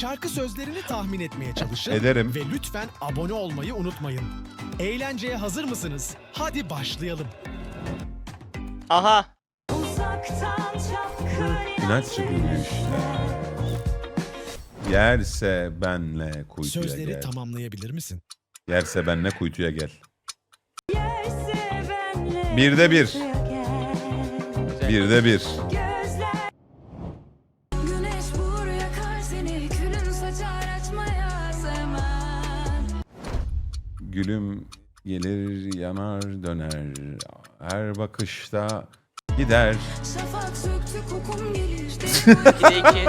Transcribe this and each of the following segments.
Şarkı sözlerini tahmin etmeye çalışın. Ederim. Ve lütfen abone olmayı unutmayın. Eğlenceye hazır mısınız? Hadi başlayalım. Aha. İnatçı gülüş. Yerse benle kuytuya Sözleri gel. tamamlayabilir misin? Yerse benle kuytuya gel. yerse benle Birde bir. Birde bir. Gülüm gelir yanar döner. Her bakışta gider. Şafak söktü kokum gelir İkide iki.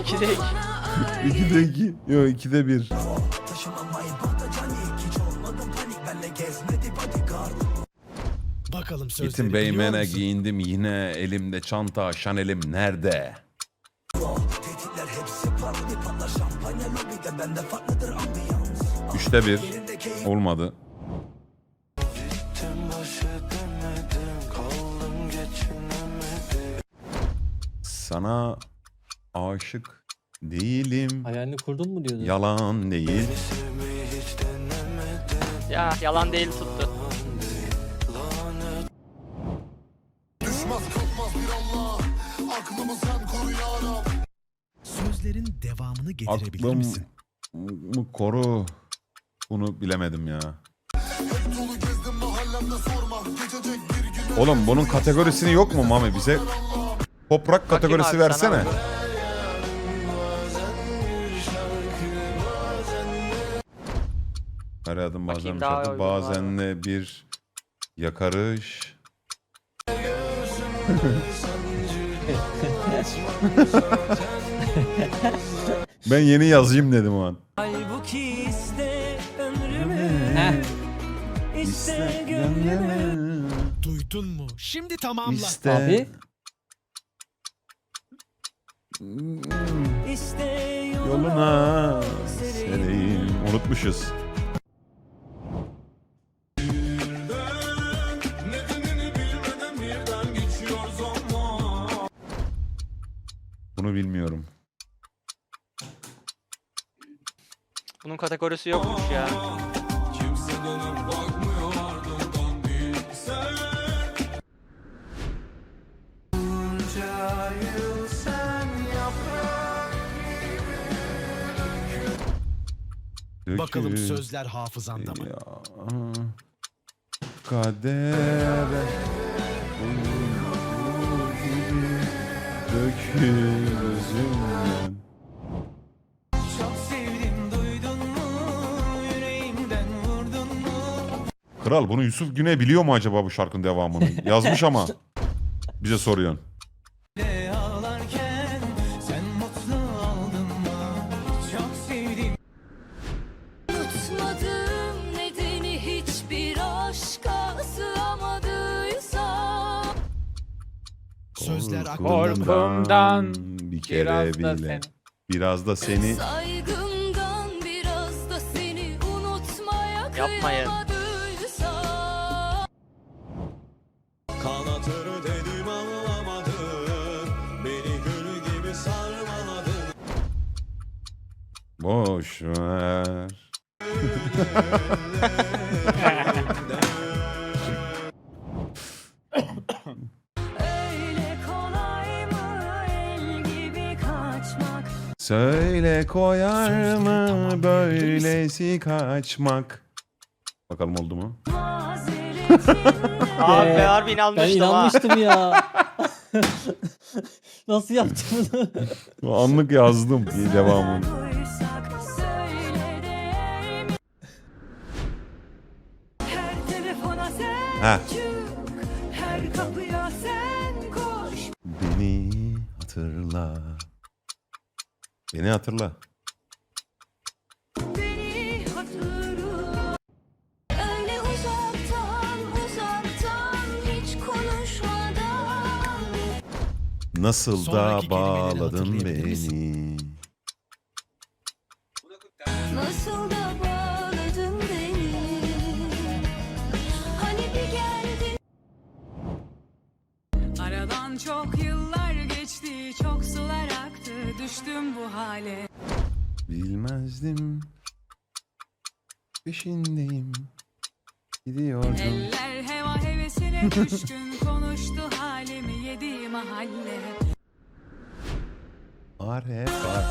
İkide iki. İkide iki. Yok ikide bir. Bakalım sözleri Gittim Beymen'e giyindim yine elimde çanta Chanel'im nerede? Üçte bir. Olmadı. Sana aşık değilim. Hayalini kurdun mu diyordu. Yalan değil. Ya yalan değil tuttu. Sözlerin devamını getirebilir Aklım misin? mı koru. Bunu bilemedim ya. Oğlum bunun kategorisini yok mu Mami bize? Pop rock kategorisi abi, versene. Her adım bazen bir şarkı, bazen de bir yakarış. ben yeni yazayım dedim o an. gönlümü Duydun mu? Şimdi tamamla. İste. Abi. Yoluna sereyim. Unutmuşuz. Bunu bilmiyorum. Bunun kategorisi yokmuş ya. Bakalım sözler hafızanda mı? Ya, kadere dökül gözümden. Çok sevdim duydun mu yüreğimden vurdun mu Kral bunu Yusuf Güney biliyor mu acaba bu şarkının devamını? Yazmış ama bize soruyorsun. Sözler Korkumdan bir kere Biraz da bile. sen. Biraz da seni Saygımdan biraz da seni unutmaya Yapmayın. kıyamadıysa Kanatır dedim anlamadın Beni gül gibi sarmaladın boş ver. Söyle koyar mı böylesi kaçmak? Bakalım oldu mu? Abi Be, harbi Ben inanmıştım ha. inanmıştım ya. Nasıl yaptın bunu? Anlık yazdım devamını. Ha. çık Her kapıya sen koş Beni hatırla. Beni hatırla. Beni hatırla Öyle uzaktan uzaktan Hiç konuşmadan Nasıl Sonraki da kelimeleri bağladın hatırlayabilir beni. misin? Hale. Bilmezdim. Peşindeyim. Gidiyordum. Eller heva hevesine düşkün konuştu halimi yedi mahalle Var hep var.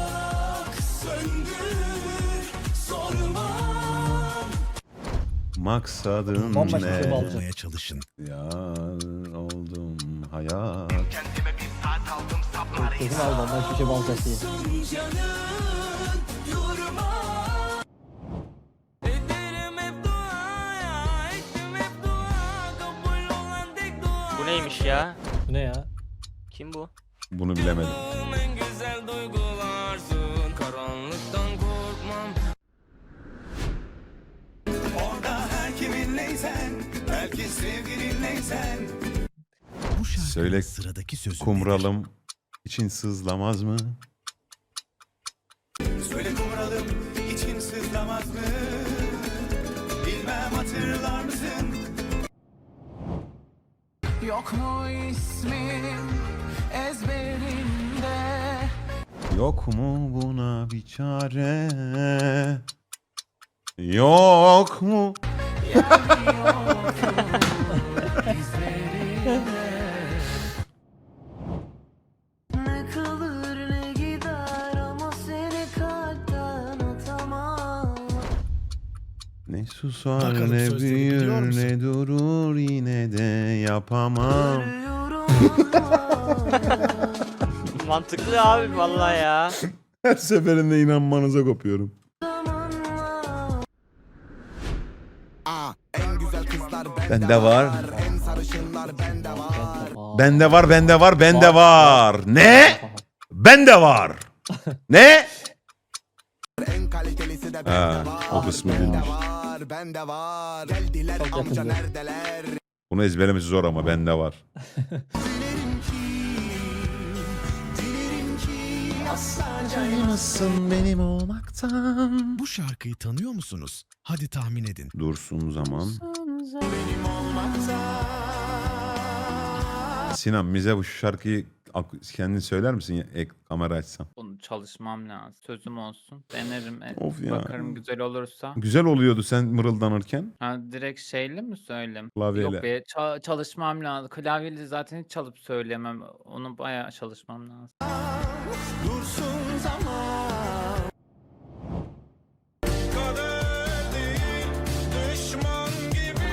Maksadın Bambaşka bir şey ne? alacak. Olmaya çalışın. Yar oldum hayat. Şey Kabul olan tek dua Bu neymiş ya? Bu ne ya? Kim bu? Bunu bilemedim. En güzel duygularsın Karanlıktan korkmam Orada her kiminleysen Belki sevgilinleysen Bu şarkının Söyle, sıradaki sözü nedir? Kumralım için sızlamaz mı? Söyle kumralım için sızlamaz mı? Bilmem hatırlar mısın? Yok mu ismim ezberinde? Yok mu buna bir çare? Yok mu? Ne susar Bakalım ne sözleri biliyor büyür musun? ne durur yine de yapamam. Mantıklı abi vallahi ya. Her seferinde inanmanıza kopuyorum. zamanla Bende var. Aa, Bende var, bende var, bende var. Ne? Bende var. Ne? Ha, o kısmı bilmiş. Çok yakındı. Bunu ezberlemesi zor ama bende var. Saymasın benim olmaktan. Bu şarkıyı tanıyor musunuz? Hadi tahmin edin. Dursun zaman. Sinan bize bu şarkıyı ak- kendin söyler misin? ya? Ek kamera açsam. Bunu çalışmam lazım. Sözüm olsun. Denerim. e, Of ya. Bakarım güzel olursa. Güzel oluyordu sen mırıldanırken. Ha, direkt şeyle mi söyleyeyim? Klavyeyle. Yok be ça- çalışmam lazım. Klavyeli zaten hiç çalıp söyleyemem. Onu bayağı çalışmam lazım. Dursun zaman Kader değil düşman gibi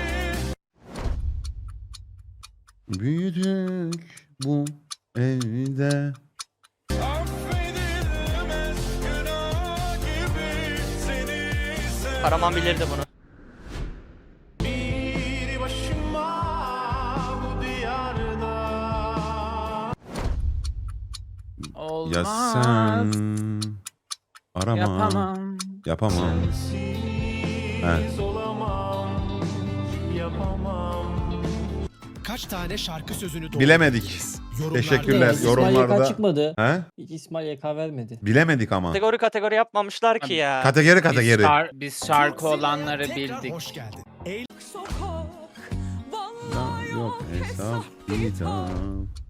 Büyüdük bu evde. Karaman bilirdi bunu. bir başıma bu diyarda Olmaz. Ya sen arama. Yapamam. Yapamam. Olamam Yapamam Kaç tane şarkı sözünü doğru Bilemedik. bildiniz? Yorumlarda Teşekkürler. Yazın. İsmail yorumlarda- YK çıkmadı. He? Hiç İsmail YK vermedi. Bilemedik ama. Kategori kategori yapmamışlar ki ya. Kategori Biz, kategori. şar- biz şarkı olanları bildik. hoş geldin. Yok hesap kitap.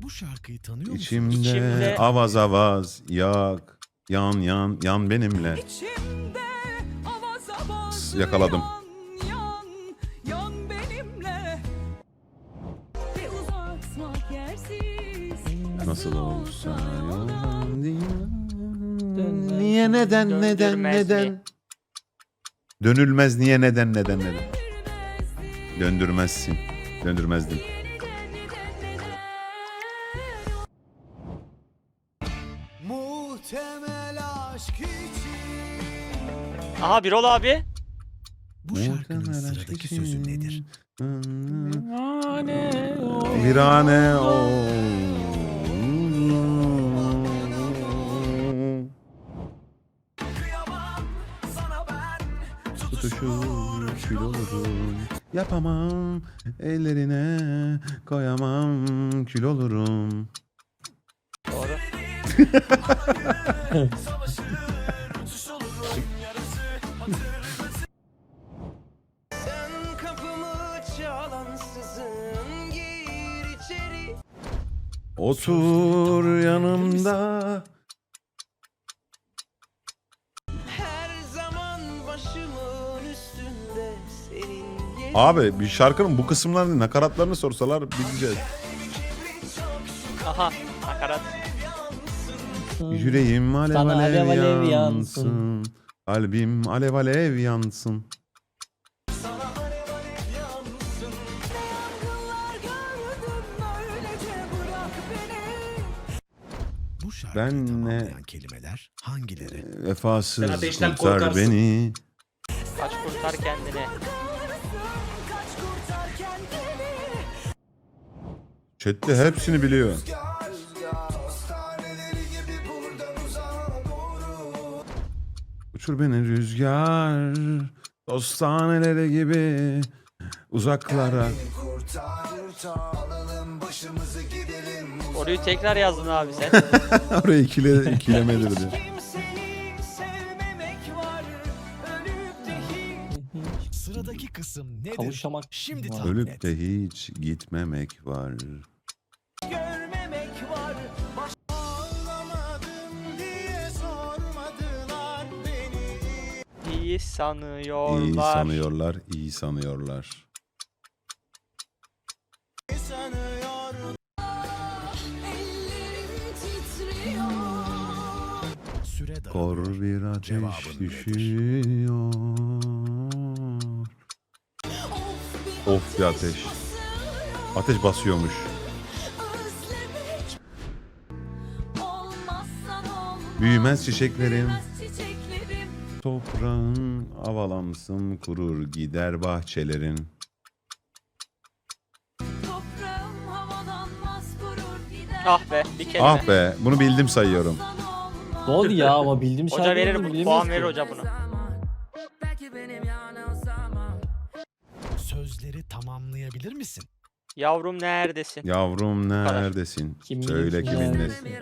bu şarkıyı tanıyor musunuz? İçimde, İçimde- avaz avaz yak. Yan yan yan benimle. İçimde avaz avaz Yakaladım. Nasıl olsa yalan değil. Niye neden neden Döndürmez mi? neden? Dönülmez niye neden neden neden? Döndürmezsin. Döndürmezdin. Muhtemel aşk için Aha Birol abi. Bu şarkının sıradaki sözü nedir? Virane o. Tutuşur kül olurum. Yapamam ellerine koyamam kül olurum. Otur yanımda Abi bir şarkının bu kısımlarını nakaratlarını sorsalar bileceğiz. Aha. Nakarat. Yüreğim alev Sana alev, alev alev yansın. Kalbim alev alev yansın. Yangınlar gördüm öylece bırak beni Bu şarkıyı Ben ne- tamamlayan kelimeler hangileri? Vefasız Sen ateşten kurtar korkarsın. beni. Kaç kurtar kendini. Chat'te hepsini biliyor. Uçur beni rüzgar Dostaneleri gibi Uzaklara Orayı tekrar yazdın abi sen. Oraya ikile, ikilemedir diyor. Kimseyi sevmemek var Ölüp de hiç Sıradaki kısım nedir? Kavuşamak Şimdi var. tahmin Ölüp de hiç gitmemek var. İyi sanıyorlar. İyi sanıyorlar, iyi sanıyorlar. sanıyor Ellerim titriyor Süre daralıyor. Kor bir ateş düşüyor. Of bir ateş. Ateş basıyormuş. Büyümez çiçeklerim. Toprağın avalansın kurur gider bahçelerin. Toprağım havalanmaz kurur gider Ah be bir kelime. Ah be bunu bildim sayıyorum. Ne oldu ya ama bildiğim şarkı Hoca verir bu puan verir hoca bunu. Sözleri tamamlayabilir misin? Yavrum neredesin? Yavrum neredesin? Kim Söyle kim kimin neredesin? nesin?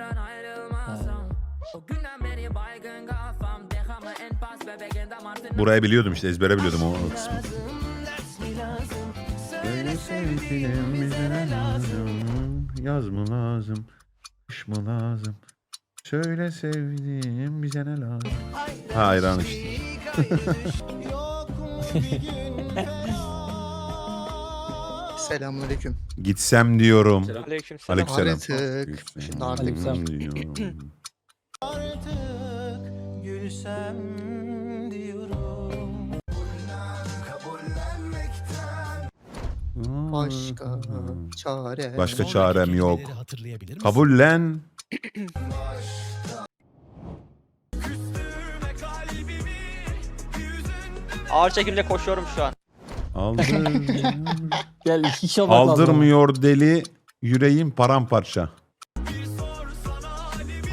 Ha. Burayı biliyordum işte ezbere biliyordum o kısmı. Söyle sevgilim bize ne lazım? Yaz mı lazım? Kış mı lazım? Söyle sevdiğim bize ne lazım? Ha hayran işte. Selamünaleyküm. Gitsem diyorum. Aleykümselam. Aleykümselam. Artık. Şimdi artık Aleykümselam. Gülsem diyorum başka çare. Başka çarem yok. Kabullen. Ağır çekimde koşuyorum şu an. Aldır, Gel iki aldırmıyor deli yüreğim paramparça.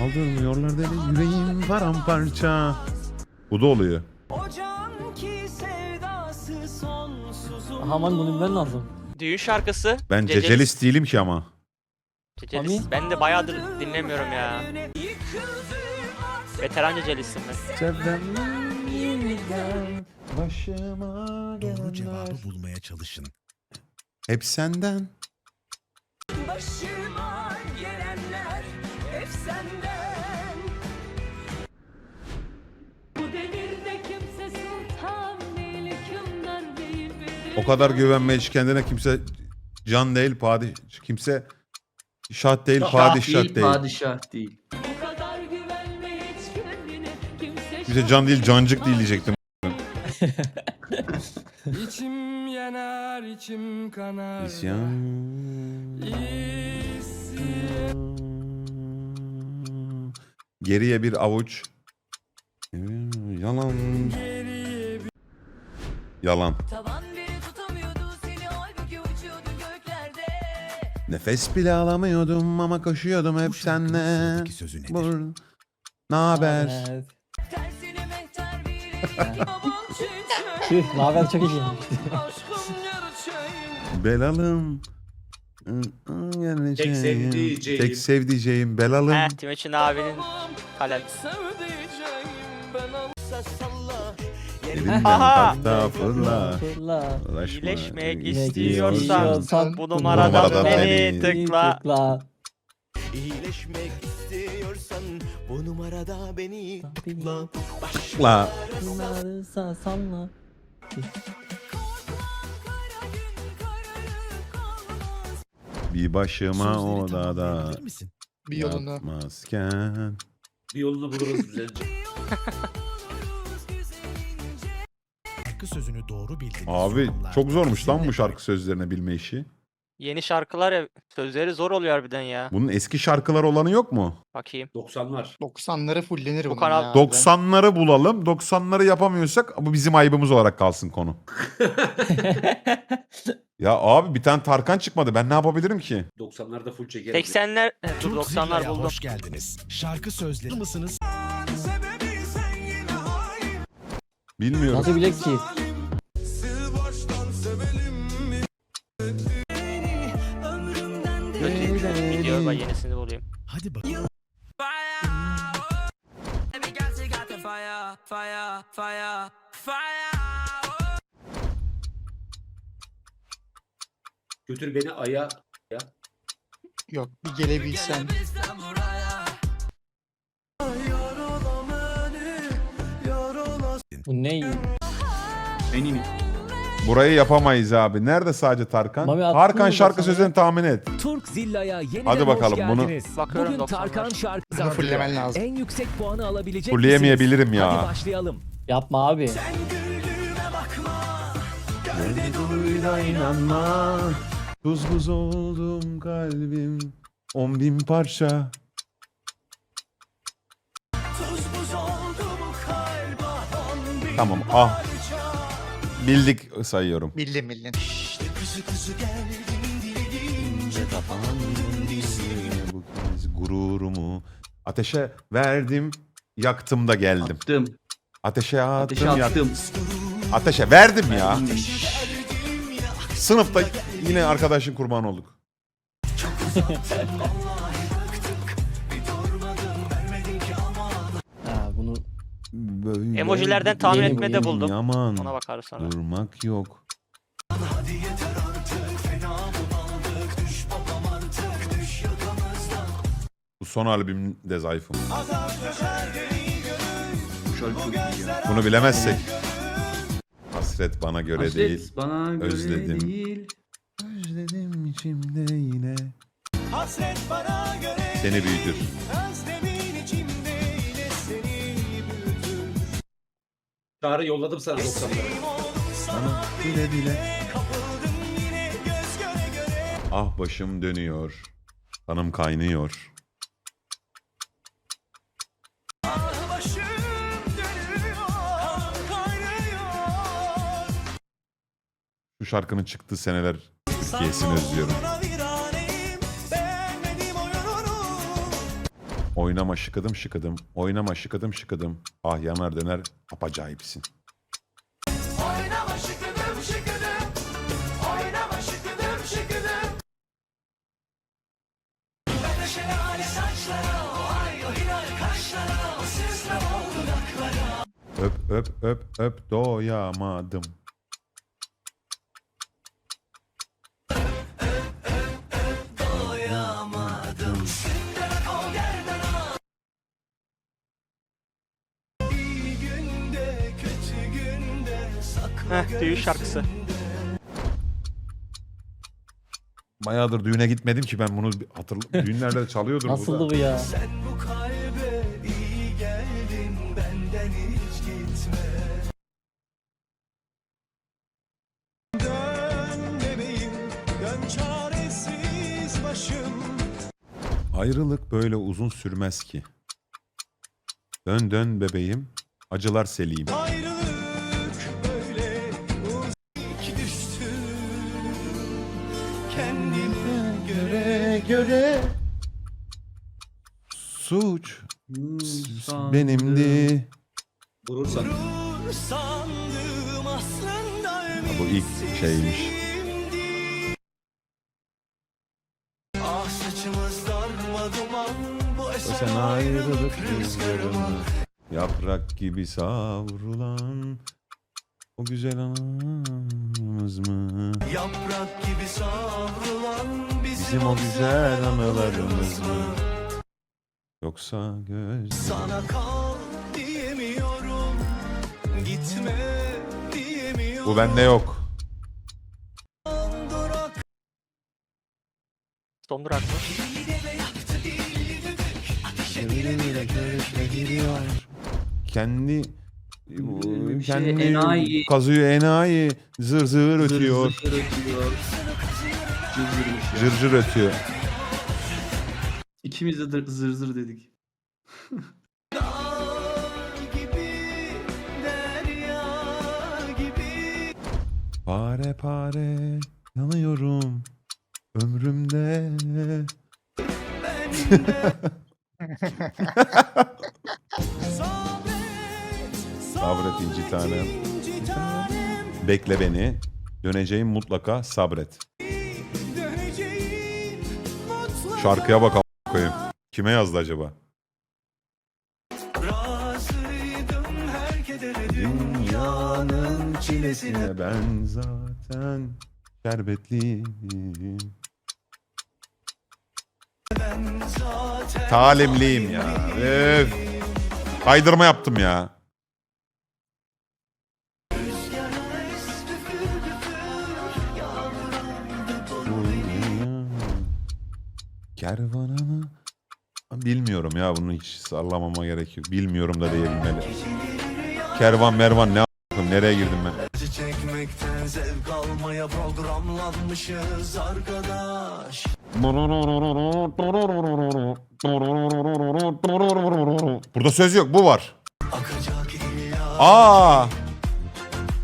Aldırmıyorlar deli yüreğim paramparça. Bu da oluyor. O can ki sevdası sonsuzum Aman bunu bilmen lazım. Düğün şarkısı. Ben cecelis değilim ki ama. Cecelis. Ben de bayağıdır dinlemiyorum ya. Veteran cecelistim ben. Başıma Doğru cevabı bulmaya çalışın. Hep senden. Başıma O kadar güvenme hiç kendine kimse can değil, padişah kimse şah değil, padişah değil. Padişah değil. Bu kadar güvenme hiç kendine kimse can değil, cancık değil diyecektim. İçim yanar içim kanar İsyan. Geriye bir avuç. Yalan. Yalan. Tavan Nefes bile alamıyordum ama koşuyordum hep senle. sözü nedir? Bur. Ne haber? Evet. Tersine mehter biri babam çiçeği Tüh, naber çok iyi. Aşkım gerçeğim Belalım. Tek sevdiceğim. Tek sevdiceğim belalım. Heh Timuçin abinin kalem. Elimden Aha! tahta fırla. İyileşmek İstiyorsan istiyorsan bu numaradan numaradan beni beni tıkla. Tıkla. İyileşmek istiyorsan bu numarada beni La. Sa sanla. Bir başıma Sözleri odada tamamlayabilir misin? Bir yolunu. yatmazken. Bir yolunu buluruz güzelce. Şarkı sözünü doğru bildiğiniz Abi çok zormuş lan bu şarkı sözlerine bilme işi. Yeni şarkılar ya sözleri zor oluyor harbiden ya. Bunun eski şarkılar olanı yok mu? Bakayım. 90'lar. 90'ları fullenir Bu bunun kanal ya. 90'ları bulalım. 90'ları yapamıyorsak bu bizim ayıbımız olarak kalsın konu. Ya abi bir tane Tarkan çıkmadı. Ben ne yapabilirim ki? 90'larda full çekerim. 80'ler, eh, dur Türk 90'lar Zilla'ya buldum. hoş geldiniz. Şarkı sözleri mısınız? Bilmiyorum. Nasıl bilek ki? Video ben yenisini bulayım. Hadi bakalım. Fire, fire, fire, fire. Götür beni aya. Yok bir gelebilsen. Bu ne? Benim. Burayı yapamayız abi. Nerede sadece Tarkan? Mami attın Tarkan mı şarkı sana? sözlerini tahmin et. Turk Zilla'ya yeniden Hadi hoş bakalım, bunu- geldiniz. Bakıyorum Bugün 90'lar. Tarkan şarkısı Bunu hazırlıyor. fullemen lazım. En yüksek puanı alabilecek Fulleyemeyebilirim misiniz? ya. Hadi başlayalım. Yapma abi. inanma. Tuz buz oldum kalbim. On bin parça. Tamam ah. Bildik sayıyorum. Bildin bildin. Bu kez gururumu ateşe verdim, yaktım da geldim. Attım. Ateşe attım, Ateşe yaktım. attım. Ateşe verdim ya. Sınıfta yine arkadaşın kurban olduk. Böyle Emojilerden tahmin Yeni- etmede buldum. Yaman. Ona bakarız sonra. Durmak yok. Bu son albümde zayıfım. Bu şarkı çok iyi ya. Bunu bilemezsek. Hasret bana göre Hasret değil. Bana göre özledim. değil. Özledim içimde yine. Seni büyütür. Çağrı yolladım sana 90'lara. Sana bile bile. Ah başım dönüyor. Kanım kaynıyor. Şu şarkının çıktığı seneler Türkiye'sini özlüyorum. Oynama şıkıdım şıkıdım, oynama şıkıdım şıkıdım. Ah yanar döner, apacayipsin. Öp öp öp öp doyamadım. Heh, düğün şarkısı. Bayağıdır düğüne gitmedim ki ben bunu hatırlı düğünlerde çalıyordur bu da. nasıldı bu ya? Ayrılık böyle uzun sürmez ki. Dön dön bebeğim, acılar seliyim. göre göre suç Hmm, benimdi. Vurursan. Bu ilk şeymiş. O sen ayrılık rüzgarını Yaprak gibi savrulan O güzel anımız mı? Yaprak gibi savrulan Bizim o güzel anılarımız mı? Yoksa göz Sana kal diyemiyorum Bu bende yok. Son durak mı? Kendi şey, kendi enayi. kazıyor enayi zır zır ötüyor. Zır zır ötüyor. Cır ya. Cır cır ötüyor. İkimiz de dır- zır zır dedik. Pare pare yanıyorum ömrümde. Sabret inci tanem. Bekle beni. Döneceğim mutlaka sabret. Şarkıya bak a- koyayım. Kime yazdı acaba? Dünyanın çilesine ben zaten şerbetliyim. Talimliyim ya. Öf. Kaydırma yaptım ya. Kervanını bilmiyorum ya bunu hiç sallamama gerek yok. Bilmiyorum da diyebilmeli. Kervan mervan ne a**ım nereye girdim ben? Burada söz yok bu var. Aa!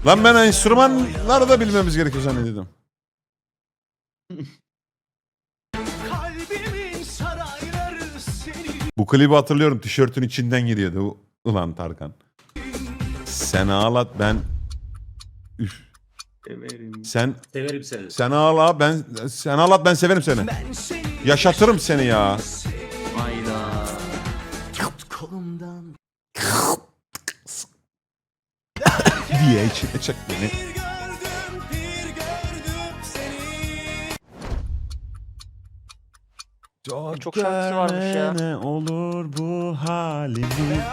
Lan ben enstrümanları da bilmemiz gerekiyor zannediyordum. Bu klibi hatırlıyorum. Tişörtün içinden giriyordu. Ulan Tarkan. Sen ağlat ben... Üf. Severim. Sen Severim seni. sen ağla ben sen ağlat ben severim seni. Yaşatırım seni ya. Hayda. diye içine çek beni. Çok, Çok şarkısı varmış ya. Ne olur bu halimi.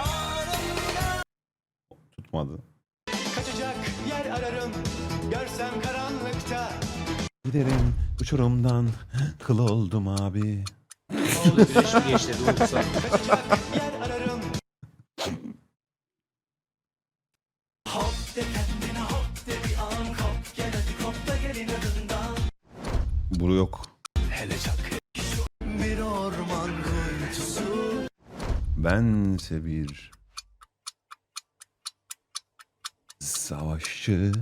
Tutmadı. Giderim uçurumdan kıl oldum abi. Oldu? Güneş mi geçti? Unutsam. Bu yok. Bense bir savaşçı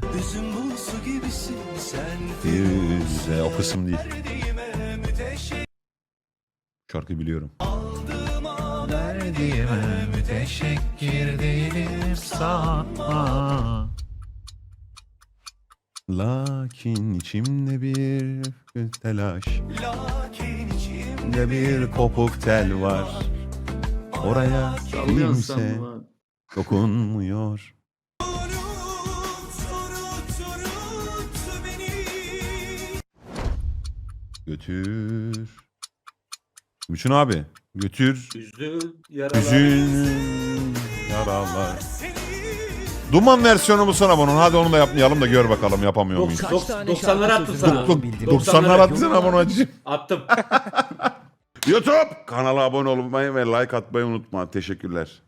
Firuze o kısım değil. Şarkı biliyorum. Verdiğime müteşekkir değilim sana. Lakin içimde bir telaş. İçimde bir kopuk tel var. Oraya Sallıyorsun kimse sen bu. dokunmuyor. Götür. Bütün abi. Götür. Üzdü yaralar. Duman versiyonu mu sana bunun? Hadi onu da yapmayalım da gör bakalım yapamıyor muyuz? Kaç Dok- tane 90'lara şarkı attım sözü sana. 90'lar attı sana bunu acı. Attım. YouTube kanala abone olmayı ve like atmayı unutma. Teşekkürler.